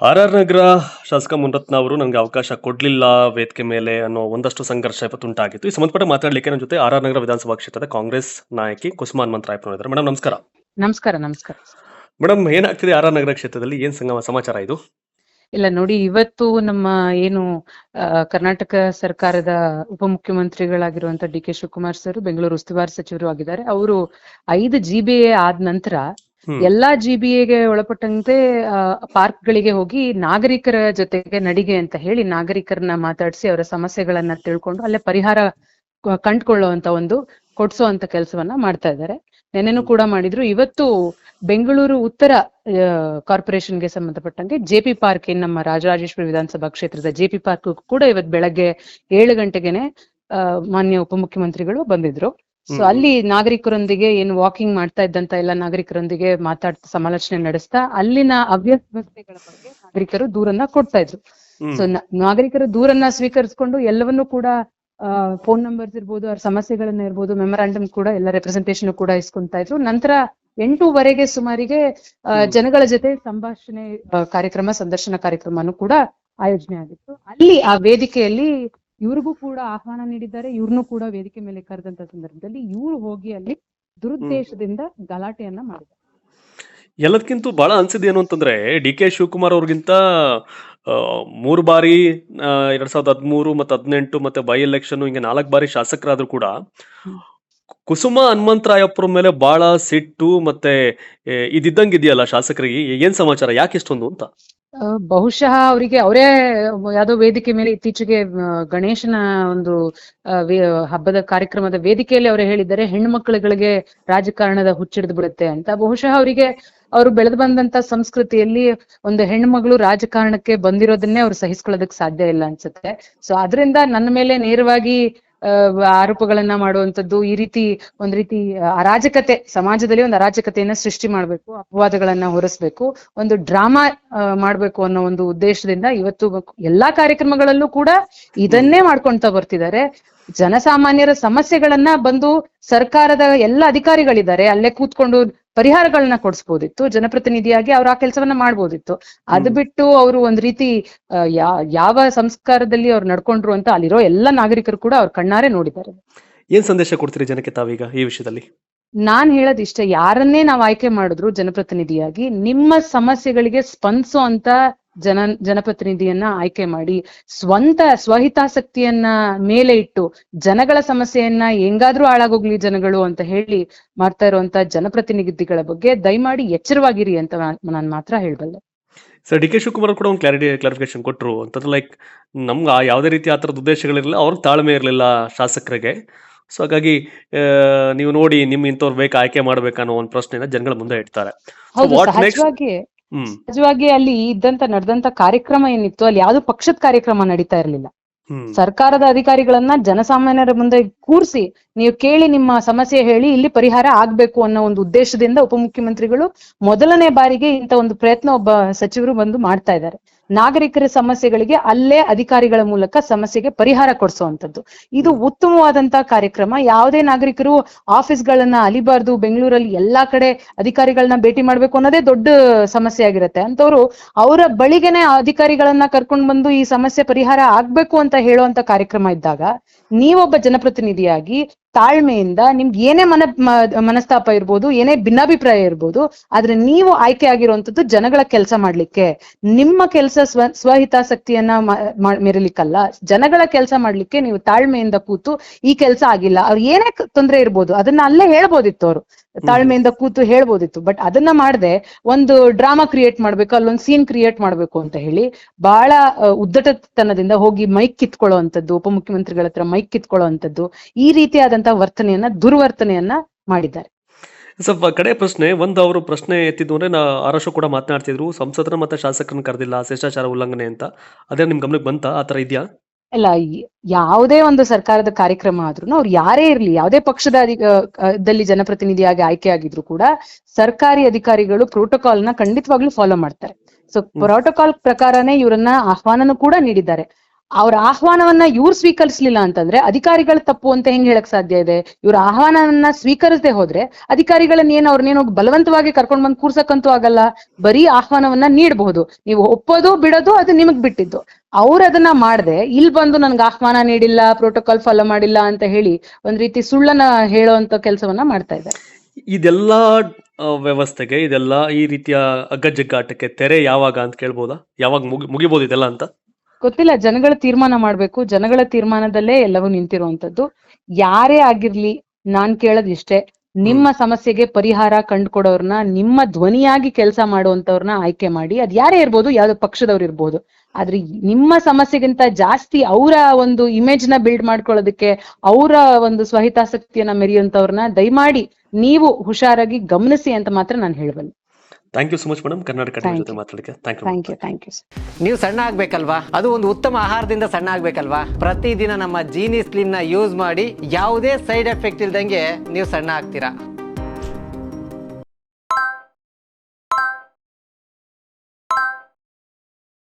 R R ನಗರ ಶಾಸಕ ಮುನರತ್ನ ಅವರು ನನಗೆ ಅವಕಾಶ ಕೊಡಲಿಲ್ಲ ವೇದಿಕೆ ಮೇಲೆ ಅನ್ನೋ ಒಂದಷ್ಟು ಸಂಘರ್ಷ ಇವತ್ತು ಉಂಟಾಗಿತ್ತು ಈ ಸಂಬಂಧಪಟ್ಟ ಮಾತಾಡಲಿಕ್ಕೆ ನನ್ನ ಜೊತೆ ಆರ್ ಆರ್ ನಗರ ವಿಧಾನಸಭಾ ಕ್ಷೇತ್ರದ ಕಾಂಗ್ರೆಸ್ ನಾಯಕಿ ಕುಸುಮಾನ್ ಮಂತ್ರಾಯ್ ಇದ್ದಾರೆ ಮೇಡಮ್ ನಮಸ್ಕಾರ. ನಮಸ್ಕಾರ ನಮಸ್ಕಾರ. ಮೇಡಮ್ ಏನಾಗ್ತಿದೆ ಆರ್ ಆರ್ ನಗರ ಕ್ಷೇತ್ರದಲ್ಲಿ? ಏನ್ ಸಂಗಮ ಸಮಾಚಾರ ಇದು? ಇಲ್ಲ ನೋಡಿ ಇವತ್ತು ನಮ್ಮ ಏನು ಕರ್ನಾಟಕ ಸರ್ಕಾರದ ಉಪಮುಖ್ಯಮಂತ್ರಿಗಳಾಗಿರುವಂತ D K Shivakumar sir Bengaluru ಉಸ್ತುವಾರಿ ಸಚಿವರು ಆಗಿದ್ದಾರೆ. ಅವರು ಐದು ಜಿ ಬಿ ಎ ಆದ ನಂತರ. ಎಲ್ಲಾ ಜಿ ಬಿ ಎಗೆ ಒಳಪಟ್ಟಂತೆ ಪಾರ್ಕ್ ಗಳಿಗೆ ಹೋಗಿ ನಾಗರಿಕರ ಜೊತೆಗೆ ನಡಿಗೆ ಅಂತ ಹೇಳಿ ನಾಗರಿಕರನ್ನ ಮಾತಾಡಿಸಿ ಅವರ ಸಮಸ್ಯೆಗಳನ್ನ ತಿಳ್ಕೊಂಡು ಅಲ್ಲೇ ಪರಿಹಾರ ಕಂಡುಕೊಳ್ಳುವಂತ ಒಂದು ಕೊಡ್ಸೋ ಕೆಲಸವನ್ನ ಮಾಡ್ತಾ ಇದ್ದಾರೆ. ನೆನ್ನೆನೂ ಕೂಡ ಮಾಡಿದ್ರು. ಇವತ್ತು ಬೆಂಗಳೂರು ಉತ್ತರ ಕಾರ್ಪೊರೇಷನ್ಗೆ ಸಂಬಂಧಪಟ್ಟಂಗೆ ಜೆ ಪಿ ಪಾರ್ಕ್ ಏನ್ ನಮ್ಮ ರಾಜರಾಜೇಶ್ವರಿ ವಿಧಾನಸಭಾ ಕ್ಷೇತ್ರದ ಜೆ ಪಿ ಪಾರ್ಕ್ ಕೂಡ ಇವತ್ತು ಬೆಳಗ್ಗೆ ಏಳು ಗಂಟೆಗೆನೆ ಮಾನ್ಯ ಉಪಮುಖ್ಯಮಂತ್ರಿಗಳು ಬಂದಿದ್ರು. ಸೊ ಅಲ್ಲಿ ನಾಗರಿಕರೊಂದಿಗೆ ಏನು ವಾಕಿಂಗ್ ಮಾಡ್ತಾ ಇದ್ದಂತ ಎಲ್ಲ ನಾಗರಿಕರೊಂದಿಗೆ ಮಾತಾಡ್ತಾ ಸಮಾಲೋಚನೆ ನಡೆಸ್ತಾ ಅಲ್ಲಿನ ಅವ್ಯವಸ್ಥೆಗಳ ಬಗ್ಗೆ ನಾಗರಿಕರು ದೂರನ್ನ ಕೊಡ್ತಾ ಇದ್ರು. ಸೊ ನಾಗರಿಕರು ದೂರನ್ನ ಸ್ವೀಕರಿಸಿಕೊಂಡು ಎಲ್ಲವನ್ನೂ ಕೂಡ ಫೋನ್ ನಂಬರ್ಸ್ ಇರ್ಬೋದು ಅವ್ರ ಸಮಸ್ಯೆಗಳನ್ನ ಇರ್ಬೋದು ಮೆಮೊರಾಂಡಮ್ ಕೂಡ ಎಲ್ಲ ರೆಪ್ರೆಸೆಂಟೇಷನ್ ಕೂಡ ಇಸ್ಕೊಂತಾ ಇದ್ರು. ನಂತರ ಎಂಟೂವರೆಗೆ ಸುಮಾರಿಗೆ ಜನಗಳ ಜೊತೆ ಸಂಭಾಷಣೆ ಕಾರ್ಯಕ್ರಮ ಸಂದರ್ಶನ ಕಾರ್ಯಕ್ರಮನು ಕೂಡ ಆಯೋಜನೆ ಆಗಿತ್ತು. ಅಲ್ಲಿ ಆ ವೇದಿಕೆಯಲ್ಲಿ ಇವ್ರಿಗೂ ಕೂಡ ಆಹ್ವಾನ ನೀಡಿದ್ದಾರೆ ಇವ್ರನ್ನೂ ಕೂಡ ವೇದಿಕೆ ಮೇಲೆ ಕರೆದಂತ ಸಂದರ್ಭದಲ್ಲಿ ಇವ್ರು ಹೋಗಿ ಅಲ್ಲಿ ದುರುದ್ದೇಶದಿಂದ ಗಲಾಟೆಯನ್ನ ಮಾಡಿದ್ದಾರೆ. ಎಲ್ಲದಕ್ಕಿಂತ ಬಹಳ ಅನ್ಸಿದ್ದು ಏನು ಅಂತಂದ್ರೆ ಡಿ ಕೆ ಶಿವಕುಮಾರ್ ಅವ್ರಿಗಿಂತ ಮೂರು ಬಾರಿ ಎರಡ್ ಸಾವಿರದ ಹದಿಮೂರು ಮತ್ತೆ ಹದಿನೆಂಟು ಮತ್ತೆ ಬೈ ಎಲೆಕ್ಷನ್ ಹಿಂಗೆ ನಾಲ್ಕು ಬಾರಿ ಶಾಸಕರಾದ್ರೂ ಕೂಡ ಕುಸುಮ ಹನುಮಂತರಾಯಪ್ಪರ ಮೇಲೆ ಬಹಳ ಸಿಟ್ಟು ಮತ್ತೆ ಇದ್ದಂಗೆ ಇದಿದ್ದಂಗೆ ಇದೆಯಲ್ಲ ಶಾಸಕರಿಗೆ ಏನ್ ಸಮಾಚಾರ ಯಾಕೆ ಇಷ್ಟೊಂದು ಅಂತ? ಬಹುಶಃ ಅವರಿಗೆ ಅವರೇ ಯಾವುದೋ ವೇದಿಕೆ ಮೇಲೆ ಇತ್ತೀಚೆಗೆ ಗಣೇಶನ ಒಂದು ಹಬ್ಬದ ಕಾರ್ಯಕ್ರಮದ ವೇದಿಕೆಯಲ್ಲಿ ಅವರು ಹೇಳಿದ್ದಾರೆ, ಹೆಣ್ಮಕ್ಳುಗಳಿಗೆ ರಾಜಕಾರಣದ ಹುಚ್ಚಿಡಿದು ಬಿಡುತ್ತೆ ಅಂತ. ಬಹುಶಃ ಅವರಿಗೆ, ಅವರು ಬೆಳೆದು ಬಂದಂತ ಸಂಸ್ಕೃತಿಯಲ್ಲಿ ಒಂದು ಹೆಣ್ಣು ಮಗಳು ರಾಜಕಾರಣಕ್ಕೆ ಬಂದಿರೋದನ್ನೇ ಅವ್ರು ಸಹಿಸ್ಕೊಳ್ಳೋದಕ್ಕೆ ಸಾಧ್ಯ ಇಲ್ಲ ಅನ್ಸುತ್ತೆ. ಸೊ ಅದರಿಂದ ನನ್ನ ಮೇಲೆ ನೇರವಾಗಿ ಆರೋಪಗಳನ್ನ ಮಾಡುವಂತದ್ದು ಈ ರೀತಿ, ಒಂದ್ ರೀತಿ ಅರಾಜಕತೆ, ಸಮಾಜದಲ್ಲಿ ಒಂದು ಅರಾಜಕತೆಯನ್ನ ಸೃಷ್ಟಿ ಮಾಡ್ಬೇಕು, ಅಪವಾದಗಳನ್ನ ಹೊರಸ್ಬೇಕು, ಒಂದು ಡ್ರಾಮಾ ಮಾಡ್ಬೇಕು ಅನ್ನೋ ಒಂದು ಉದ್ದೇಶದಿಂದ ಇವತ್ತು ಎಲ್ಲಾ ಕಾರ್ಯಕ್ರಮಗಳಲ್ಲೂ ಕೂಡ ಇದನ್ನೇ ಮಾಡ್ಕೊಂತ ಬರ್ತಿದ್ದಾರೆ. ಜನಸಾಮಾನ್ಯರ ಸಮಸ್ಯೆಗಳನ್ನ ಬಂದು ಸರ್ಕಾರದ ಎಲ್ಲ ಅಧಿಕಾರಿಗಳಿದ್ದಾರೆ. ಅಲ್ಲೇ ಕೂತ್ಕೊಂಡು ಪರಿಹಾರಗಳನ್ನ ಕೊಡಿಸ್ಬೋದಿತ್ತು ಜನಪ್ರತಿನಿಧಿಯಾಗಿ ಅವ್ರು ಆ ಕೆಲಸವನ್ನ ಮಾಡ್ಬೋದಿತ್ತು. ಅದ್ ಬಿಟ್ಟು ಅವರು ಒಂದ್ ರೀತಿ ಯಾವ ಸಂಸ್ಕಾರದಲ್ಲಿ ಅವ್ರು ನಡ್ಕೊಂಡ್ರು ಅಂತ ಅಲ್ಲಿರೋ ಎಲ್ಲ ನಾಗರಿಕರು ಕೂಡ ಅವ್ರ ಕಣ್ಣಾರೆ ನೋಡಿದ್ದಾರೆ. ಏನ್ ಸಂದೇಶ ಕೊಡ್ತೀರಿ ಜನಕ್ಕೆ ತಾವೀಗ ಈ ವಿಷಯದಲ್ಲಿ? ನಾನ್ ಹೇಳೋದ್ ಇಷ್ಟ ಯಾರನ್ನೇ ನಾವ್ ಆಯ್ಕೆ ಮಾಡಿದ್ರು ಜನಪ್ರತಿನಿಧಿಯಾಗಿ ನಿಮ್ಮ ಸಮಸ್ಯೆಗಳಿಗೆ ಸ್ಪಂದಿಸೋ ಅಂತ ಜನ ಜನಪ್ರತಿನಿಧಿಯನ್ನ ಆಯ್ಕೆ ಮಾಡಿ ಸ್ವಂತ ಸ್ವಹಿತಾಸಕ್ತಿಯನ್ನ ಮೇಲೆ ಇಟ್ಟು ಜನಗಳ ಸಮಸ್ಯೆಯನ್ನ ಹೆಂಗಾದ್ರೂ ಹಾಳಾಗೋಗ್ಲಿ ಜನಗಳು ಅಂತ ಹೇಳಿ ಮಾಡ್ತಾ ಇರುವಂತ ಜನಪ್ರತಿನಿಧಿಗಳ ಬಗ್ಗೆ ದಯಮಾಡಿ ಎಚ್ಚರವಾಗಿರಿ ಅಂತ ನಾನ್- ಮಾತ್ರ ಹೇಳ್ಬಲ್ಲೆ. ಸರ್ ಡಿ ಕೆ ಶಿವಕುಮಾರ್ ಕೂಡ ಒಂದು ಕ್ಲಾರಿಟಿ ಕ್ಲಾರಿಫಿಕೇಶನ್ ಕೊಟ್ಟರು ಅಂತಂದ್ರೆ ಲೈಕ್ ನಮ್ಗೆ ಆ ಯಾವುದೇ ರೀತಿ ಆ ಥರದ ಉದ್ದೇಶಗಳಿರಲಿಲ್ಲ ಅವ್ರಿಗೆ ತಾಳ್ಮೆ ಇರಲಿಲ್ಲ ಶಾಸಕರಿಗೆ. ಸೊ ಹಾಗಾಗಿ ನೀವು ನೋಡಿ ನಿಮ್ಮ ಇಂಥವ್ರು ಬೇಕು ಆಯ್ಕೆ ಮಾಡ್ಬೇಕನ್ನೋ ಒಂದು ಪ್ರಶ್ನೆನ ಜನಗಳ ಮುಂದೆ ಇಡ್ತಾರೆ? ಸಹಜವಾಗಿ ಅಲ್ಲಿ ಇದ್ದಂತ ನಡೆದಂತ ಕಾರ್ಯಕ್ರಮ ಏನಿತ್ತು ಅಲ್ಲಿ ಯಾವ್ದು ಪಕ್ಷದ ಕಾರ್ಯಕ್ರಮ ನಡೀತಾ ಇರ್ಲಿಲ್ಲ. ಸರ್ಕಾರದ ಅಧಿಕಾರಿಗಳನ್ನ ಜನಸಾಮಾನ್ಯರ ಮುಂದೆ ಕೂರಿಸಿ ನೀವು ಕೇಳಿ ನಿಮ್ಮ ಸಮಸ್ಯೆ ಹೇಳಿ ಇಲ್ಲಿ ಪರಿಹಾರ ಆಗ್ಬೇಕು ಅನ್ನೋ ಒಂದು ಉದ್ದೇಶದಿಂದ ಉಪಮುಖ್ಯಮಂತ್ರಿಗಳು ಮೊದಲನೇ ಬಾರಿಗೆ ಇಂತ ಒಂದು ಪ್ರಯತ್ನ ಒಬ್ಬ ಸಚಿವರು ಬಂದು ಮಾಡ್ತಾ ಇದ್ದಾರೆ. ನಾಗರಿಕರ ಸಮಸ್ಯೆಗಳಿಗೆ ಅಲ್ಲೇ ಅಧಿಕಾರಿಗಳ ಮೂಲಕ ಸಮಸ್ಯೆಗೆ ಪರಿಹಾರ ಕೊಡಿಸುವಂತದ್ದು ಇದು ಉತ್ತಮವಾದಂತ ಕಾರ್ಯಕ್ರಮ. ಯಾವುದೇ ನಾಗರಿಕರು ಆಫೀಸ್ಗಳನ್ನ ಅಲಿಬಾರ್ದು, ಬೆಂಗಳೂರಲ್ಲಿ ಎಲ್ಲಾ ಕಡೆ ಅಧಿಕಾರಿಗಳನ್ನ ಭೇಟಿ ಮಾಡ್ಬೇಕು ಅನ್ನೋದೇ ದೊಡ್ಡ ಸಮಸ್ಯೆ ಆಗಿರುತ್ತೆ. ಅಂತವ್ರು ಅವರ ಬಳಿಗೆನೆ ಅಧಿಕಾರಿಗಳನ್ನ ಕರ್ಕೊಂಡು ಬಂದು ಈ ಸಮಸ್ಯೆ ಪರಿಹಾರ ಆಗ್ಬೇಕು ಅಂತ ಹೇಳುವಂತ ಕಾರ್ಯಕ್ರಮ ಇದ್ದಾಗ, ನೀವೊಬ್ಬ ಜನಪ್ರತಿನಿಧಿಯಾಗಿ ತಾಳ್ಮೆಯಿಂದ ನಿಮ್ಗೆ ಏನೇ ಮನ ಮನಸ್ತಾಪ ಇರ್ಬೋದು, ಏನೇ ಭಿನ್ನಾಭಿಪ್ರಾಯ ಇರ್ಬೋದು, ಆದ್ರೆ ನೀವು ಆಯ್ಕೆ ಆಗಿರುವಂತದ್ದು ಜನಗಳ ಕೆಲಸ ಮಾಡ್ಲಿಕ್ಕೆ. ನಿಮ್ಮ ಕೆಲಸ ಸ್ವ, ಸ್ವಹಿತಾಸಕ್ತಿಯನ್ನ ಮೆರಲಿಕ್ಕಲ್ಲ. ಜನಗಳ ಕೆಲಸ ಮಾಡ್ಲಿಕ್ಕೆ ನೀವು ತಾಳ್ಮೆಯಿಂದ ಕೂತು ಈ ಕೆಲಸ ಆಗಿಲ್ಲ. ಅವ್ರು ಏನೇ ತೊಂದರೆ ಇರ್ಬೋದು, ಅದನ್ನ ಅಲ್ಲೇ ಹೇಳ್ಬೋದಿತ್ತು ಅವರು ತಾಳ್ಮೆಯಿಂದ ಕೂತು ಹೇಳ್ಬೋದಿತ್ತು. ಬಟ್ ಅದನ್ನ ಮಾಡದೆ ಒಂದು ಡ್ರಾಮಾ ಕ್ರಿಯೇಟ್ ಮಾಡ್ಬೇಕು, ಅಲ್ಲೊಂದು ಸೀನ್ ಕ್ರಿಯೇಟ್ ಮಾಡ್ಬೇಕು ಅಂತ ಹೇಳಿ ಬಹಳ ಉದ್ದಟತನದಿಂದ ಹೋಗಿ ಮೈಕ್ ಕಿತ್ಕೊಳ್ಳುವಂಥದ್ದು, ಉಪಮುಖ್ಯಮಂತ್ರಿಗಳ ಹತ್ರ ಮೈಕ್ ಕಿತ್ಕೊಳ್ಳುವಂಥದ್ದು, ಈ ರೀತಿಯಾದಂತಹ ವರ್ತನೆಯನ್ನ ದುರ್ವರ್ತನೆಯನ್ನ ಮಾಡಿದ್ದಾರೆ. ಸ್ವಲ್ಪ ಕಡೆ ಪ್ರಶ್ನೆ ಒಂದು ಅವರು ಪ್ರಶ್ನೆ ಎತ್ತಿದ್ದು ಅಂದ್ರೆ ನಾ ಆರಶು ಕೂಡ ಮಾತನಾಡ್ತಿದ್ರು ಸಂಸದರ ಮತ್ತೆ ಶಾಸಕರನ್ನ ಕರೆದಿಲ್ಲ ಶಿಷ್ಟಾಚಾರ ಉಲ್ಲಂಘನೆ ಅಂತ. ಅದೇ ನಿಮ್ ಗಮನಕ್ಕೆ ಬಂತ? ಆ ತರ ಇದೆಯಾ? ಅಲ್ಲ ಈ- ಯಾವುದೇ ಒಂದು ಸರ್ಕಾರದ ಕಾರ್ಯಕ್ರಮ ಆದ್ರೂ ಅವ್ರು ಯಾರೇ ಇರ್ಲಿ ಯಾವುದೇ ಪಕ್ಷದ ಅಧಿ- ಆ, ಆ, ದಲ್ಲಿ ಜನಪ್ರತಿನಿಧಿಯಾಗಿ ಆಯ್ಕೆ ಆಗಿದ್ರು ಕೂಡ ಸರ್ಕಾರಿ ಅಧಿಕಾರಿಗಳು ಪ್ರೋಟೋಕಾಲ್ನ ಖಂಡಿತವಾಗ್ಲೂ ಫಾಲೋ ಮಾಡ್ತಾರೆ. ಸೊ ಪ್ರೋಟೋಕಾಲ್ ಪ್ರಕಾರನೇ ಇವರನ್ನ ಆಹ್ವಾನನೂ ಕೂಡ ನೀಡಿದ್ದಾರೆ. ಅವ್ರ ಆಹ್ವಾನವನ್ನ ಇವ್ರು ಸ್ವೀಕರಿಸ್ಲಿಲ್ಲ ಅಂತಂದ್ರೆ ಅಧಿಕಾರಿಗಳ ತಪ್ಪು ಅಂತ ಹೆಂಗ್ ಹೇಳಕ್ ಸಾಧ್ಯ ಇದೆ? ಇವ್ರ ಆಹ್ವಾನವನ್ನ ಸ್ವೀಕರಿಸದೆ ಹೋದ್ರೆ ಅಧಿಕಾರಿಗಳನ್ನ ಏನ್ ಅವ್ರನ್ನೇನೋ ಬಲವಂತವಾಗಿ ಕರ್ಕೊಂಡ್ ಬಂದ್ ಕೂರ್ಸಕ್ಕಂತೂ ಆಗಲ್ಲ. ಬರೀ ಆಹ್ವಾನವನ್ನ ನೀಡಬಹುದು. ನೀವು ಒಪ್ಪೋದು, ಬಿಡೋದು, ಅದು ನಿಮಗ್ ಬಿಟ್ಟಿದ್ದು. ಅವ್ರ ಅದನ್ನ ಮಾಡದೆ ಇಲ್ಲಿ ಬಂದು ನನ್ಗೆ ಆಹ್ವಾನ ನೀಡಿಲ್ಲ ಪ್ರೋಟೋಕಾಲ್ ಫಾಲೋ ಮಾಡಿಲ್ಲ ಅಂತ ಹೇಳಿ ಒಂದ್ ರೀತಿ ಸುಳ್ಳನ್ನ ಹೇಳುವಂತ ಕೆಲಸವನ್ನ ಮಾಡ್ತಾ ಇದ್ದಾರೆ. ಇದೆಲ್ಲ ವ್ಯವಸ್ಥೆಗೆ, ಇದೆಲ್ಲ ಈ ರೀತಿಯ ಅಗ್ಗಜ್ಜಗ್ಗಾಟಕ್ಕೆ ತೆರೆ ಯಾವಾಗ ಅಂತ ಕೇಳ್ಬೋದಾ? ಯಾವಾಗ ಮುಗಿ ಮುಗಿಬಹುದು ಇದೆಲ್ಲ ಅಂತ? ಗೊತ್ತಿಲ್ಲ ಜನಗಳ ತೀರ್ಮಾನ ಮಾಡ್ಬೇಕು. ಜನಗಳ ತೀರ್ಮಾನದಲ್ಲೇ ಎಲ್ಲವೂ ನಿಂತಿರುವಂತದ್ದು ಯಾರೇ ಆಗಿರ್ಲಿ ನಾನ್ ಕೇಳೋದ್ ಇಷ್ಟೇ. ನಿಮ್ಮ ಸಮಸ್ಯೆಗೆ ಪರಿಹಾರ ಕಂಡುಕೊಡೋರ್ನ ನಿಮ್ಮ ಧ್ವನಿಯಾಗಿ ಕೆಲಸ ಮಾಡುವಂತವ್ರನ್ನ ಆಯ್ಕೆ ಮಾಡಿ. ಅದ್ ಯಾರೇ ಇರ್ಬೋದು ಯಾವ್ದೋ ಪಕ್ಷದವ್ರು ಇರ್ಬೋದು. ಆದ್ರೆ ನಿಮ್ಮ ಸಮಸ್ಯೆಗಿಂತ ಜಾಸ್ತಿ ಅವರ ಒಂದು ಇಮೇಜ್ನ ಬಿಲ್ಡ್ ಮಾಡ್ಕೊಳ್ಳೋದಕ್ಕೆ ಅವರ ಒಂದು ಸ್ವಹಿತಾಸಕ್ತಿಯನ್ನ ಮೆರೆಯುವಂತವ್ರನ್ನ ದಯಮಾಡಿ ನೀವು ಹುಷಾರಾಗಿ ಗಮನಿಸಿ ಅಂತ ಮಾತ್ರ ನಾನು ಹೇಳ್ಬಲ್ಲೆ. Thank you so much madam Karnataka ಜೊತೆ you. ಮಾತಾಡಕ್ಕೆ thank you thank you thank you ನೀವು ಸಣ್ಣ ಆಗ್ಬೇಕಲ್ವಾ? ಅದು ಒಂದು ಉತ್ತಮ ಆಹಾರದಿಂದ ಸಣ್ಣ ಆಗ್ಬೇಕಲ್ವಾ? ಪ್ರತಿದಿನ ನಮ್ಮ ಜೀನಿ ಸ್ಲಿಮ್ನ ಯೂಸ್ ಮಾಡಿ ಯಾವುದೇ ಸೈಡ್ ಎಫೆಕ್ಟ್ ಇಲ್ದಂಗೆ ನೀವು ಸಣ್ಣ ಆಗ್ತೀರಾ?